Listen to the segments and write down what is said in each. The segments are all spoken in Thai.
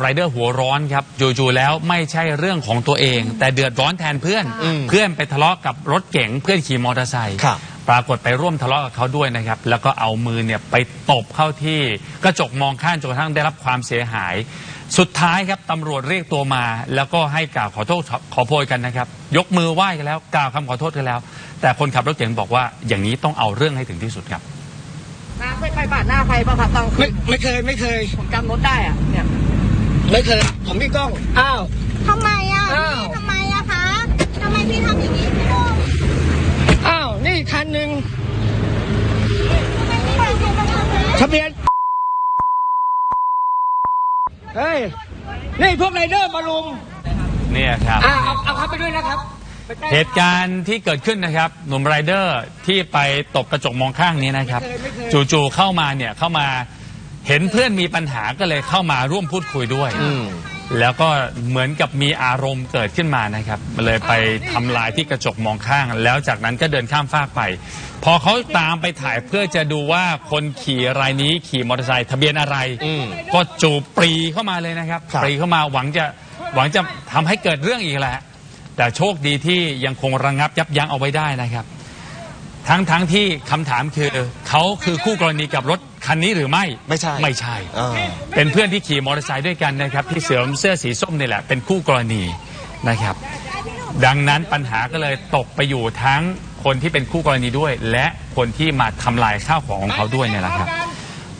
ไรเดอร์หัวร้อนครับจู่ๆแล้วไม่ใช่เรื่องของตัวเอง แต่เดือดร้อนแทนเพื่อนอืมเพื่อนไปทะเลาะกับรถเก๋งเพื่อนขี่มอเตอร์ไซค์ครับปรากฏไปร่วมทะเลาะกับเขาด้วยนะครับ แล้วก็เอามือเนี่ยไปตบเข้าที่กระจกมองข้างจนกระทั่งได้รับความเสียหาย สุดท้ายครับตำรวจเรียกตัวมา แล้วก็ให้กล่าวขอโทษขอโพยกันนะครับ ยกมือไหว้กันแล้วกล่าวคำขอโทษกันแล้ว แต่คนขับรถเก๋งบอกว่าอย่างนี้ต้องเอาเรื่องให้ถึงที่สุดครับน้าเคยไปปาดหน้าใครป่ะครับตอนไม่ไม่เคยไม่เคยผมจำรถได้อะเนี่ย ไม่เคย ผมมีกล้อง อ้าว ทำไมอะอ้าว พี่ทำไมอะคะทำไมพี่ทำอย่างนี้พี่โดมอ้าว นี่คันหนึ่งทำไมพี่ทำอย่างนี้กับผมทะเบียน เฮ้ย นี่พวกไรเดอร์มาลุม เนี่ยครับ อ่าเอาเอาครับไปด้วยนะครับไปใกล้เหตุการณ์ที่เกิดขึ้นนะครับ หนุ่มไรเดอร์ที่ไปตบกระจกมองข้างนี้นะครับ จู่ๆเข้ามาเนี่ยเข้ามา เห็นเพื่อนมีปัญหาก็เลยเข้ามาร่วมพูดคุยด้วยอืมแล้วก็เหมือนกับมีอารมณ์เกิดขึ้นมานะครับ เลยไปทำลายที่กระจกมองข้าง แล้วจากนั้นก็เดินข้ามฟากไป พอเขาตามไปถ่ายเพื่อจะดูว่าคนขี่รายนี้ขี่มอเตอร์ไซค์ทะเบียนอะไรอืมก็จูบปรีเข้ามาเลยนะครับครับ ปรีเข้ามาหวังจะหวังจะทำให้เกิดเรื่องอีกแหละ แต่โชคดีที่ยังคงระงับยับยั้งเอาไว้ได้นะครับ ทั้งทั้งที่คำถามคือเขาคือคู่กรณีกับรถ คันนี้หรือไม่ไม่ใช่ไม่ใช่อ่าเป็นเพื่อนที่ขี่มอเตอร์ไซค์ด้วยกันนะครับ ที่เสือมเสื้อสีส้มนี่แหละ เป็นคู่กรณีนะครับ ดังนั้นปัญหาก็เลยตกไปอยู่ทั้งคนที่เป็นคู่กรณีด้วย และคนที่มาทำลายข้าวของของเขาด้วยเนี่ยแหละครับ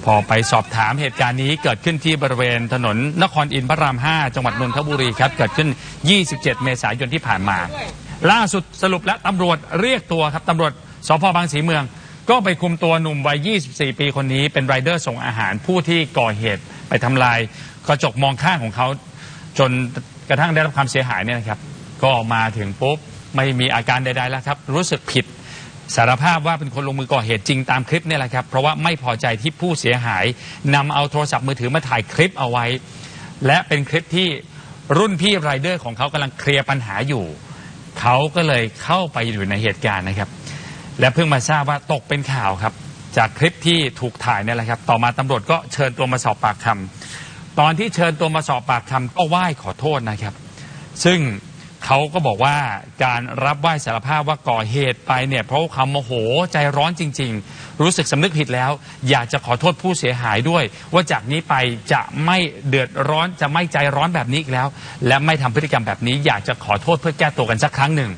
พอไปสอบถามเหตุการณ์นี้เกิดขึ้นที่บริเวณถนนนครอินทร์พระราม 5 จังหวัดนนทบุรีครับ เกิดขึ้น 27 เมษายนที่ผ่านมา ล่าสุดสรุปและตำรวจเรียกตัวครับตำรวจสพบางสีเมือง ก็ไปคุมตัวหนุ่มวัย 24 ปีคนนี้เป็นไรเดอร์ส่งอาหารผู้ที่ก่อเหตุไปทำลายกระจกมองข้างของเขา จนกระทั่งได้รับความเสียหายเนี่ยนะครับ ก็มาถึงปุ๊บไม่มีอาการใดๆแล้วครับ รู้สึกผิดสารภาพว่าเป็นคนลงมือก่อเหตุจริงตามคลิปเนี่ยแหละครับ เพราะว่าไม่พอใจที่ผู้เสียหายนำเอาโทรศัพท์มือถือมาถ่ายคลิปเอาไว้ และเป็นคลิปที่รุ่นพี่ไรเดอร์ของเขากำลังเคลียร์ปัญหาอยู่ เขาก็เลยเข้าไปอยู่ในเหตุการณ์นะครับ และเพิ่งมาทราบว่าตกเป็นข่าวครับ จากคลิปที่ถูกถ่ายเนี่ยแหละครับ ต่อมาตำรวจก็เชิญตัวมาสอบปากคำตอนที่เชิญตัวมาสอบปากคำก็ไหว้ขอโทษนะครับ ซึ่งเขาก็บอกว่าการรับไหว้สารภาพว่าก่อเหตุไปเนี่ยเพราะความโมโหใจร้อนจริง ๆ รู้สึกสำนึกผิดแล้ว อยากจะขอโทษผู้เสียหายด้วย ว่าจากนี้ไปจะไม่เดือดร้อนจะไม่ใจร้อนแบบนี้อีกแล้ว และไม่ทำพฤติกรรมแบบนี้อยากจะขอโทษเพื่อแก้ตัวกันสักครั้งหนึ่ง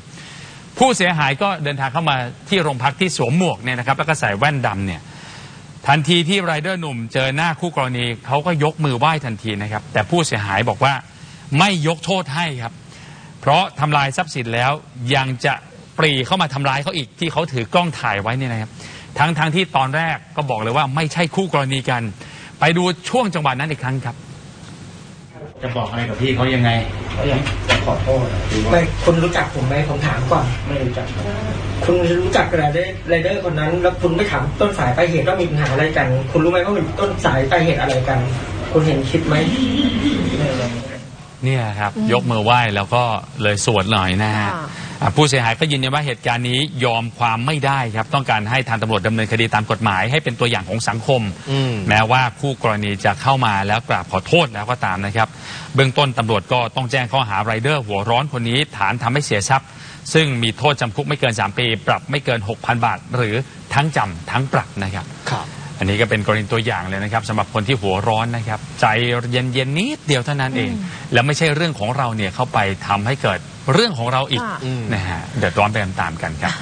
ผู้เสียหายก็เดินทางเข้ามาที่โรงพักที่สวมหมวกเนี่ยนะครับ แล้วก็ใส่แว่นดำเนี่ยทันทีที่ไรเดอร์หนุ่มเจอหน้าคู่กรณีเขาก็ยกมือไหว้ทันทีนะครับ แต่ผู้เสียหายบอกว่าไม่ยกโทษให้ครับ เพราะทำลายทรัพย์สินแล้วยังจะปรีเข้ามาทำร้ายเขาอีกที่เขาถือกล้องถ่ายไว้เนี่ยนะครับ ทั้งทั้งที่ตอนแรกก็บอกเลยว่าไม่ใช่คู่กรณีกัน ไปดูช่วงจังหวะนั้นอีกครั้งครับ จะบอกอะไรกับพี่เขายังไงเขาอยากจะขอโทษอะหรือว่าไม่คุณรู้จักผมไหมผมถามก่อน ไม่รู้จักครับคุณรู้จักไรเดอร์ไรเดอร์คนนั้น แล้วคุณไม่ถามต้นสายปลายเหตุว่ามีปัญหาอะไรกัน คุณรู้ไหมว่ามันต้นสายปลายเหตุอะไรกัน คุณเห็นคลิปไหมเนี่ยครับ ยกมือไหว้แล้วก็เลยสวดหน่อยนะฮะอ่าผู้เสียหายก็ยืนยันว่าเหตุการณ์นี้ยอมความไม่ได้ครับ ต้องการให้ทางตำรวจดำเนินคดีตามกฎหมายให้เป็นตัวอย่างของสังคมอืมแม้ว่าคู่กรณีจะเข้ามาแล้วกราบขอโทษแล้วก็ตามนะครับ เบื้องต้นตำรวจก็ต้องแจ้งข้อหาไรเดอร์หัวร้อนคนนี้ ฐานทำให้เสียทรัพย์ ซึ่งมีโทษจำคุกไม่เกิน 3 ปี ปรับไม่เกิน 6,000 บาท หรือทั้งจำทั้งปรับนะครับ ครับ อันนี้ก็เป็นกรณีตัวอย่างเลยนะครับสำหรับคนที่หัวร้อนนะครับ ใจเย็นเย็นๆนิดเดียวเท่านั้นเอง แล้วไม่ใช่เรื่องของเราเนี่ยเข้าไปทำให้เกิดเรื่องของเราอีกอืมนะฮะเดือดร้อนไปตามๆกันครับ